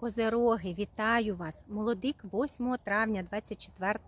Козероги, вітаю вас! Молодик 8 травня 24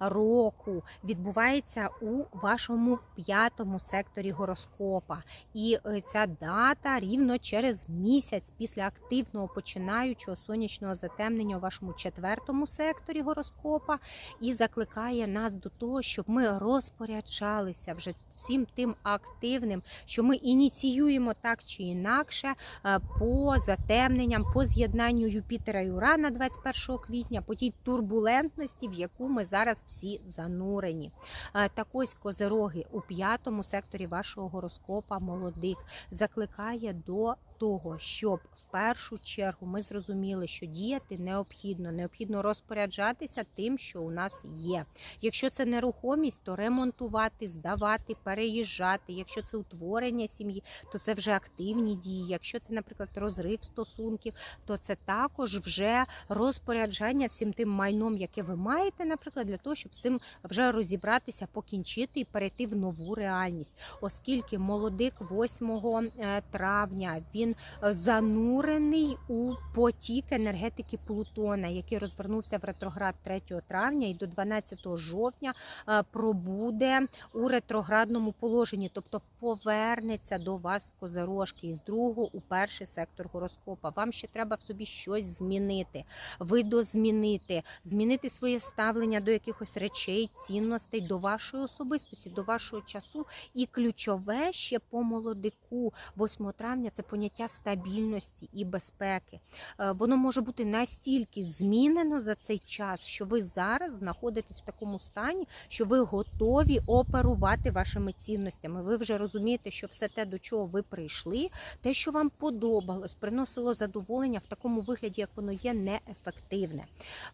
року відбувається у вашому п'ятому секторі гороскопа. І е, ця дата рівно через місяць після активного починаючого сонячного затемнення у вашому четвертому секторі гороскопа і закликає нас до того, щоб ми розпоряджалися вже всім тим активним, що ми ініціюємо так чи інакше е, по затемненням, по з'єднанню Юпітера і Урана 21 квітня, по тій турбулентності, в яку ми зараз всі занурені. Так ось козероги у п'ятому секторі вашого гороскопа молодик закликає до того, щоб в першу чергу ми зрозуміли, що діяти необхідно, необхідно розпоряджатися тим, що у нас є. Якщо це нерухомість, то ремонтувати, здавати, переїжджати. Якщо це утворення сім'ї, то це вже активні дії. Якщо це, наприклад, розрив стосунків, то це також вже розпоряджання всім тим майном, яке ви маєте, наприклад, для того, щоб цим вже розібратися, покінчити і перейти в нову реальність, оскільки молодик 8 е, травня він е, занурений у потік енергетики Плутона, який розвернувся в ретроград 3 травня і до 12 жовтня е, пробуде у ретроградному положенні, тобто повернеться до вас з козирожки із другого у перший сектор гороскопа. Вам ще треба в собі щось змінити, видозмінити, змінити своє ставлення до якихось речей, цінностей, до вашої особистості, до вашого часу. І ключове ще по молодику 8 травня це поняття стабільності і безпеки. Е, Воно може бути настільки змінено за цей час, що ви зараз знаходитесь в такому стані, що ви готові оперувати вашими цінностями. Ви вже розумієте, що все те, до чого ви прийшли, те, що вам подобалось, приносило задоволення в такому вигляді, як воно є, неефективне.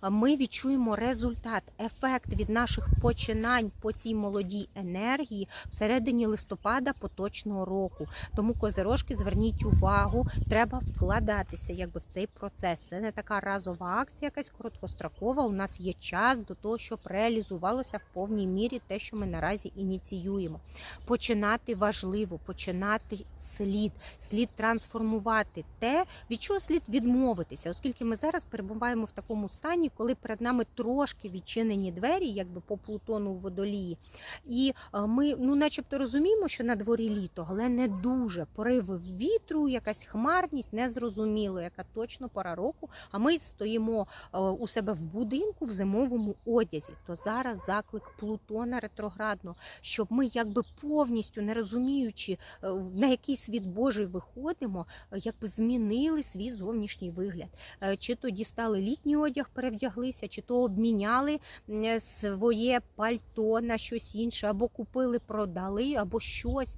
Е, Ми відчуємо результат, ефект від наших починань по цій молодій енергії всередині листопада поточного року. Тому козирожки, зверніть увагу, треба вкладатися якби в цей процес. Це не така разова акція, якась короткострокова. У нас є час до того, щоб реалізувалося в повній мірі те, що ми наразі ініціюємо. Починати важливо, починати слід, слід трансформувати те, від чого слід відмовитися, оскільки ми зараз перебуваємо в такому стані, коли перед нами трошки відчинені двері, якби по Плутону у водолії, і е, ми, ну, начебто, розуміємо, що на дворі літо, але не дуже пориви вітру, якась хмарність, незрозуміло, яка точно пора року. А ми стоїмо е, у себе в будинку в зимовому одязі. То зараз заклик Плутона ретроградно, щоб ми, якби повністю не розуміючи, е, на який світ Божий виходимо, е, якби змінили свій зовнішній вигляд. Чи то дістали літній одяг, перевдяглися, чи то обміняли своє пальто на щось інше, або купили, продали, або щось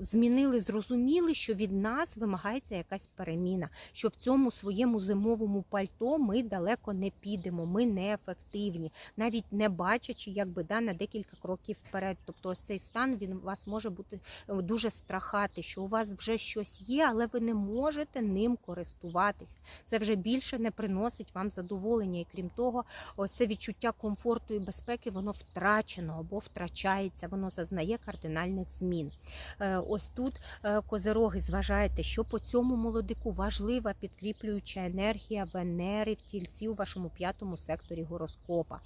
змінили, зрозуміли, що від нас вимагається якась переміна, що в цьому своєму зимовому пальто ми далеко не підемо, ми неефективні, навіть не бачачи, якби да, на декілька кроків вперед. Тобто, ось цей стан він вас може бути е, дуже страхати, що у вас вже щось є, але ви не можете ним користуватись. Це вже більше не приносить вам задоволення, і крім того, ось це відчуття комфорту і безпеки, воно втрачено або втрачається, воно зазнає кардинальних змін. Е, Ось тут е, козероги, зважайте, що по цьому молодику важлива підкріплююча енергія Венери в тільці у вашому п'ятому секторі гороскопа.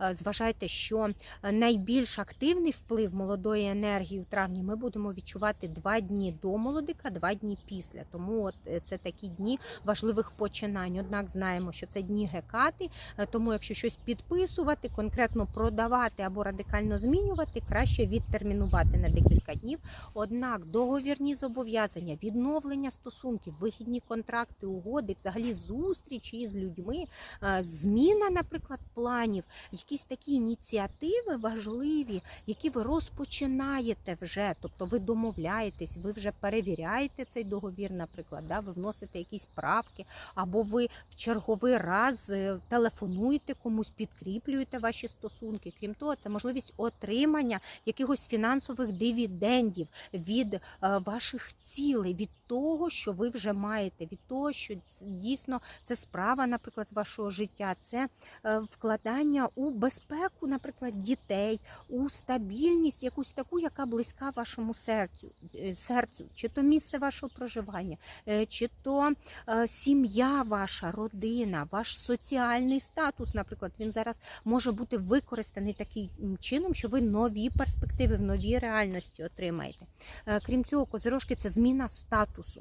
Е, Зважайте, що найбільш активний вплив молодої енергії у травні ми будемо відчувати два дні до молодика, два дні після. Тому от е, це такі дні важливих починань. Однак знаємо, що це дні гекати, е, тому якщо щось підписувати, конкретно продавати або радикально змінювати, краще відтермінувати на декілька днів. Однак договірні зобов'язання, відновлення стосунків, вихідні контракти, угоди, взагалі зустрічі з людьми, е, зміна, наприклад, планів, якісь такі ініціативи важливі, які ви розпочинаєте вже. Тобто ви домовляєтесь, ви вже перевіряєте цей договір, наприклад, да, ви вносите якісь правки, або ви в черговий раз е, телефонуєте комусь, підкріплюєте ваші стосунки. Крім того, це можливість отримання якихось фінансових дивідендів від е, ваших цілей, від того. Того, що ви вже маєте, від того, що дійсно це справа, наприклад, вашого життя, це е, вкладання у безпеку, наприклад, дітей, у стабільність, якусь таку, яка близька вашому серцю, е, серцю, чи то місце вашого проживання, е, чи то сім'я ваша, родина, ваш соціальний статус, наприклад, він зараз може бути використаний таким чином, що ви нові перспективи в новій реальності отримаєте. Крім цього, козирожки це зміна статусу,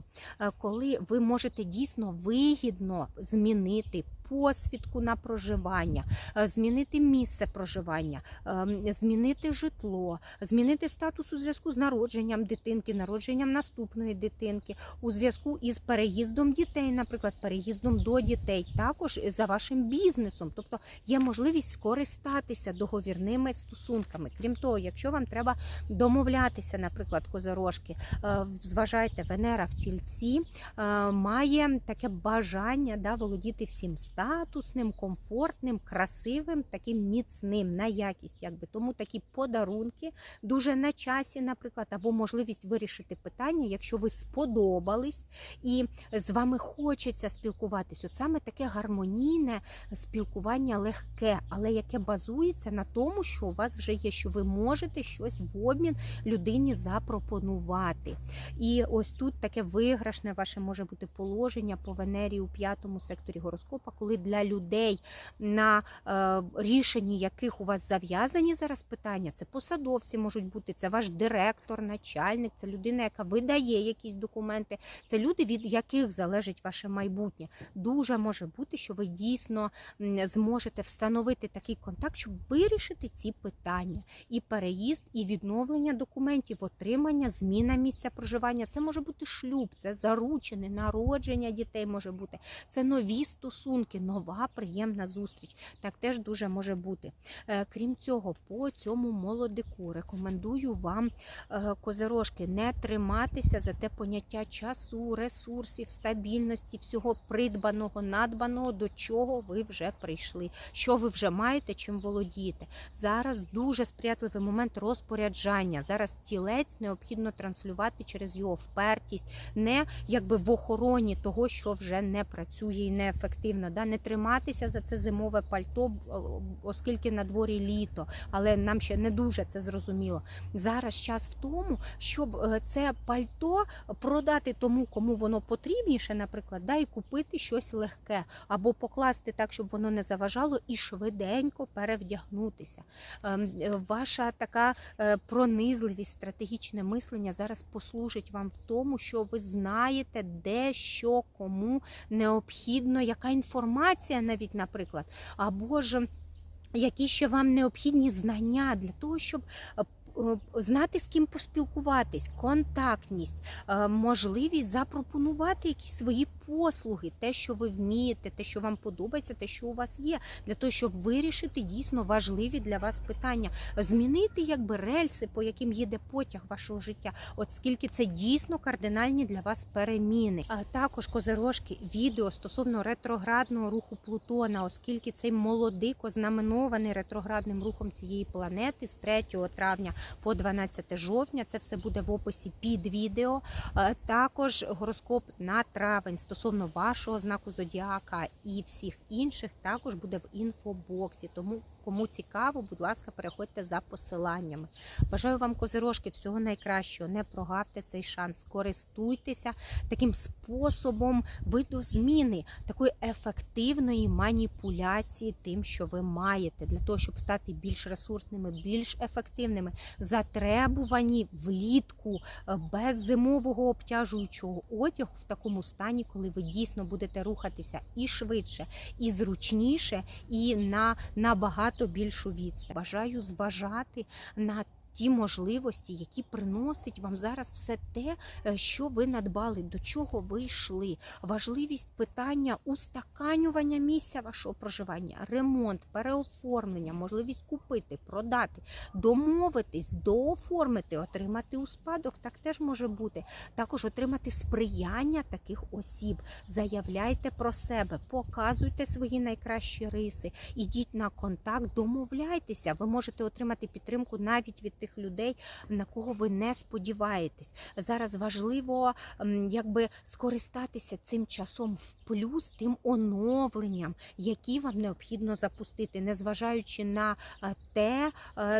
коли ви можете дійсно вигідно змінити посвідку на проживання, е, змінити місце проживання, ем, змінити житло, змінити статус у зв'язку з народженням дитинки, народженням наступної дитинки, у зв'язку із переїздом дітей, наприклад, переїздом до дітей, також за вашим бізнесом. Тобто є можливість скористатися договірними стосунками. Крім того, якщо вам треба домовлятися, наприклад, козорожки, е, зважайте, Венера в тільці е, має таке бажання да, володіти всім статусним, комфортним, красивим, таким міцним на якість. Якби тому такі подарунки дуже на часі, наприклад, або можливість вирішити питання, якщо ви сподобались і з вами хочеться спілкуватись. От саме таке гармонійне спілкування легке, але яке базується на тому, що у вас вже є, що ви можете щось в обмін людині запропонувати. І ось тут таке виграшне ваше може бути положення по Венері у п'ятому секторі гороскопа, коли для людей, на е, рішенні яких у вас зав'язані зараз питання, це посадовці можуть бути, це ваш директор, начальник, це людина, яка видає якісь документи, це люди, від яких залежить ваше майбутнє. Дуже може бути, що ви дійсно зможете встановити такий контакт, щоб вирішити ці питання. І переїзд, і відновлення документів, отримання, зміна місця проживання. Це може бути шлюб, це заручене, народження дітей може бути. Це нові стосунки, нова приємна зустріч. Так теж дуже може бути. Е, Крім цього, по цьому молодику рекомендую вам, е, козирожки, не триматися за те поняття часу, ресурсів, стабільності, всього придбаного, надбаного, до чого ви вже прийшли, що ви вже маєте, чим володієте. Зараз дуже сприятливий момент розпоряджання. Зараз тілець необхідно транслювати через його впертість, не якби в охороні того, що вже не працює і неефективно. Да? Не триматися за це зимове пальто, оскільки на дворі літо, але нам ще не дуже це зрозуміло. Зараз час в тому, щоб е, це пальто продати тому, кому воно потрібніше, наприклад, да, і купити щось легке, або покласти так, щоб воно не заважало, і швиденько перевдягнутися. Ем, е, Ваша така е, пронизливість, стратегічне мислення зараз послужить вам в тому, що ви знаєте, де що кому необхідно, яка інформація навіть, наприклад, або ж які ще вам необхідні знання для того, щоб е, е, знати, з ким поспілкуватись, контактність, е, можливість запропонувати якісь свої послуги, те, що ви вмієте, те, що вам подобається, те, що у вас є, для того, щоб вирішити дійсно важливі для вас питання, змінити якби рельси, по яким їде потяг вашого життя, от скільки це дійсно кардинальні для вас переміни. А також козирожки відео стосовно ретроградного руху Плутона, оскільки цей молодик ознаменований ретроградним рухом цієї планети з 3 травня по 12 жовтня. Це все буде в описі під відео. Е, Також гороскоп на травень стосовно вашого знаку зодіака і всіх інших також буде в інфобоксі. Тому кому цікаво, будь ласка, переходьте за посиланнями. Бажаю вам козирожки всього найкращого. Не прогавте цей шанс. Користуйтеся таким способом видозміни, такої ефективної маніпуляції тим, що ви маєте, для того, щоб стати більш ресурсними, більш ефективними, затребувані влітку е, без зимового обтяжуючого одягу в такому стані, коли ви дійсно будете рухатися і швидше, і зручніше, і на набагато більшу відстань. Бажаю зважати на ті можливості, які приносить вам зараз все те, е, що ви надбали, до чого ви йшли. Важливість питання устаканювання місця вашого проживання, ремонт, переоформлення, можливість купити, продати, домовитись, дооформити, отримати у спадок. Так теж може бути. Також отримати сприяння таких осіб. Заявляйте про себе, показуйте свої найкращі риси, ідіть на контакт, домовляйтеся. Ви можете отримати підтримку навіть від тих тих людей, на кого ви не сподіваєтесь. Зараз важливо якби скористатися цим часом в плюс тим оновленням, які вам необхідно запустити, незважаючи на те,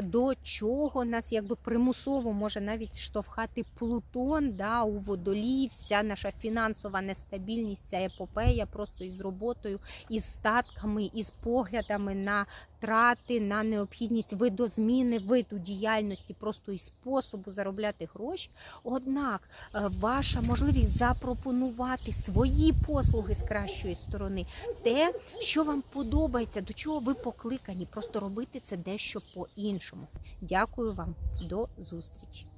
до чого нас якби примусово може навіть штовхати Плутон да, у водолії, вся наша фінансова нестабільність, ця епопея просто із роботою, із статками, із поглядами на трати, на необхідність видозміни, виду діяльності, просто і способу заробляти гроші. Однак е, ваша можливість запропонувати свої послуги з кращої сторони, те, що вам подобається, до чого ви покликані, просто робити це дещо по-іншому. Дякую вам, до зустрічі!